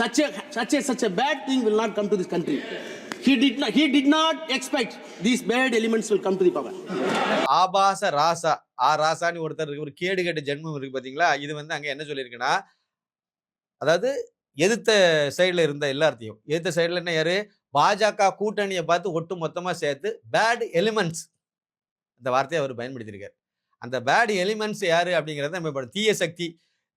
such a such a such a bad thing will not come to this country. He did not he did not expect these bad elements will come to the power. ஆபாச ராசா ஆ ராசான்னு ஒருத்தர் இருக்கு, ஒரு கேடு கேட்ட ஜென்மம் இருக்கு பாத்தீங்களா இது வந்து அங்க என்ன சொல்லியிருக்குன்னா அதாவது எதிர்த்த சைடில் இருந்த எல்லாத்தையும் எதிர்த்த சைடில் என்ன யாரு பாஜக கூட்டணியை பார்த்து ஒட்டு மொத்தமாக சேர்த்து பேட் எலிமெண்ட்ஸ் அந்த வார்த்தையை அவர் பயன்படுத்தியிருக்காரு அந்த பேட் எலிமெண்ட்ஸ் யாரு அப்படிங்கிறத நம்ம தீய சக்தி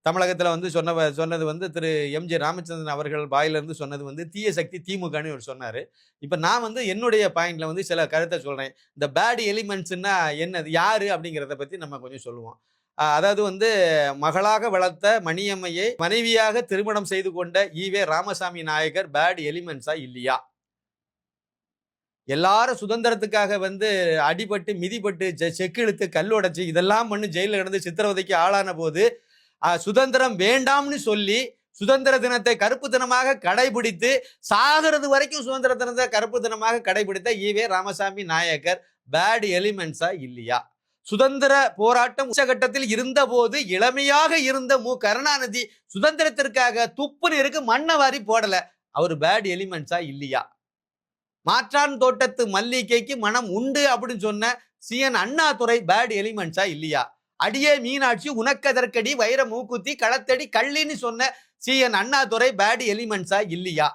தமிழகத்தில் வந்து சொன்ன சொன்னது வந்து திரு எம்ஜி ராமச்சந்திரன் அவர்கள் வாயிலிருந்து சொன்னது வந்து தீய சக்தி திமுகன்னு இவர் சொன்னார். இப்போ நான் வந்து என்னுடைய பாயிண்டில் வந்து சில கருத்தை சொல்கிறேன் இந்த பேட் எலிமெண்ட்ஸ்னா என்னது யார் அப்படிங்கிறத பற்றி நம்ம கொஞ்சம் சொல்லுவோம். அதாவது வந்து மகளாக வளர்த்த மணியம்மையை மனைவியாக திருமணம் செய்து கொண்ட ஈவே ராமசாமி நாயகர் பேட் எலிமெண்ட்ஸா இல்லையா? எல்லாரும் சுதந்திரத்துக்காக வந்து அடிபட்டு மிதிப்பட்டு செ- செக்கு இழுத்து கல் உடைச்சி இதெல்லாம் பண்ணி ஜெயிலில் கிடந்து சித்திரவதைக்கு ஆளான போது சுதந்திரம் வேண்டாம்னு சொல்லி சுதந்திர தினத்தை கருப்பு தினமாக கடைபிடித்து சாகிறது வரைக்கும் சுதந்திர தினத்தை கருப்பு தினமாக கடைபிடித்த ஈவே ராமசாமி நாயக்கர் பேட் எலிமெண்ட்ஸா இல்லையா? சுதந்திர போராட்டம் உச்சகட்டத்தில் இருந்தபோது இளமையாக இருந்த மு. கருணாநிதி சுதந்திரத்திற்காக துப்புன்னு இருக்கு மண்ணை வாரி போடல. அவர் பேட் எலிமெண்ட்ஸா இல்லையா? மாற்றான் தோட்டத்து மல்லிகைக்கு மனம் உண்டு அப்படின்னு சொன்ன சிஎன் அண்ணாதுரை பேட் எலிமெண்ட்ஸா இல்லையா? அடியே மீனாட்சி உனக்கதற்கடி வைர மூக்குத்தி களத்தடி கள்ளின்னு சொன்ன சி. என். அண்ணாதுரை பேடு எலிமெண்ட்ஸா இல்லையா?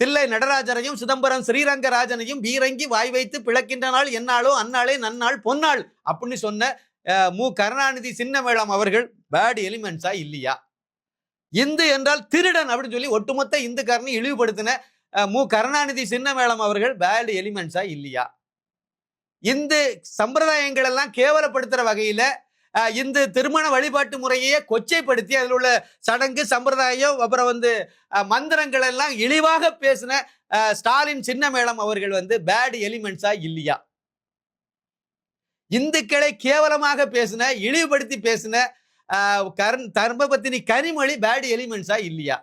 தில்லை நடராஜனையும் சிதம்பரம் ஸ்ரீரங்கராஜனையும் பீரங்கி வாய் வைத்து பிளக்கின்ற நாள் என்னாலோ அந்நாளே நன்னாள் பொன்னாள் அப்படின்னு சொன்ன அஹ், மு. கருணாநிதி சின்னமேளம் அவர்கள் பேட் எலிமெண்ட்ஸா இல்லையா? இந்து என்றால் திருடன் அப்படின்னு சொல்லி ஒட்டுமொத்த இந்துக்காரனை இழிவுபடுத்தின அஹ், மு. கருணாநிதி சின்னமேளம் அவர்கள் பேடு எலிமெண்ட்ஸா இல்லையா? இந்து சம்பிரதாயங்கள் எல்லாம் கேவலப்படுத்துற வகையில இந்து திருமண வழிபாட்டு முறையே கொச்சைப்படுத்தி அதில் உள்ள சடங்கு சம்பிரதாயம் அப்புறம் வந்து மந்திரங்கள் எல்லாம் இழிவாக பேசின ஸ்டாலின் சின்னமேளம் அவர்கள் வந்து பேட் எலிமெண்ட்ஸா இல்லையா? இந்துக்களை கேவலமாக பேசின இழிவுபடுத்தி பேசின அஹ், தர்மபத்தினி கனிமொழி பேட் எலிமெண்ட்ஸா இல்லையா?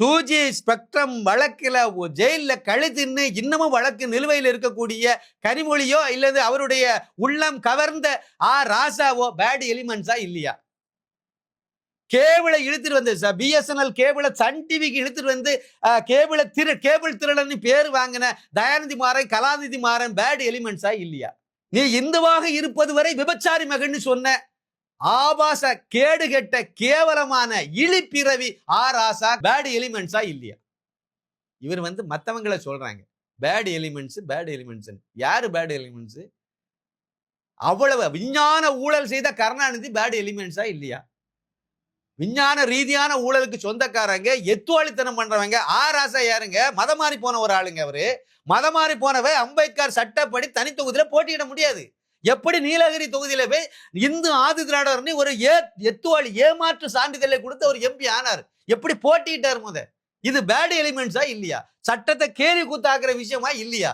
டூ ஜி ஸ்பெக்ட்ரம் வழக்கில் ஜெயிலில் கழுத்தின்னு இன்னமும் வழக்கு நிலுவையில் இருக்கக்கூடிய கனிமொழியோ இல்லது அவருடைய உள்ளம் கவர்ந்த ஆ ராசாவோ பேட் எலிமெண்ட்ஸா இல்லையா? கேபிளை இழுத்துட்டு வந்து பிஎஸ்என்எல் கேபிளை சன் டிவிக்கு இழுத்துட்டு வந்து கேபிளை திரு கேபிள் திருடன்னு பேர் வாங்கின தயாநிதி மாறன் கலாநிதி மாறன் பேட் எலிமெண்ட்ஸா இல்லையா? நீ இந்துவாக இருப்பது வரை விபச்சாரி மகன்னு சொன்ன ஆபாச கேடு கெட்ட கேவலமான இழிப்பிறவி ஆராசா பேட் எலிமெண்ட்ஸா இல்லையா? இவர் வந்து மற்றவங்களை சொல்றாங்க. பேட் எலிமெண்ட்ஸ் பேட் எலிமெண்ட்ஸ் யாரு பேட் எலிமெண்ட்ஸ் அவ்வளவு விஞ்ஞான ஊழல் செய்த கருணாநிதி பேட் எலிமெண்ட்ஸா இல்லையா? விஞ்ஞான ரீதியான ஊழலுக்கு சொந்தக்காரங்க எத்துவாளித்தனம் பண்றவங்க ஆராசா யாருங்க? மதம் மாறி போன ஒரு ஆளுங்க அவரு. மதம் மாறி போனவ அம்பேத்கர் சட்டப்படி தனி தொகுதியில போட்டியிட முடியாது. எப்படி நீலகிரி தொகுதியில போய் இந்து ஆதி திராவிடர்னு ஒரு ஏ எத்துவாளி ஏமாற்று சான்றிதழை கொடுத்து அவர் எம்பி ஆனார். எப்படி போட்டிட்டார் முத? இது பேடு எலிமெண்ட்ஸா இல்லையா? சட்டத்தை கேலி கூத்தாக்குற விஷயமா இல்லையா?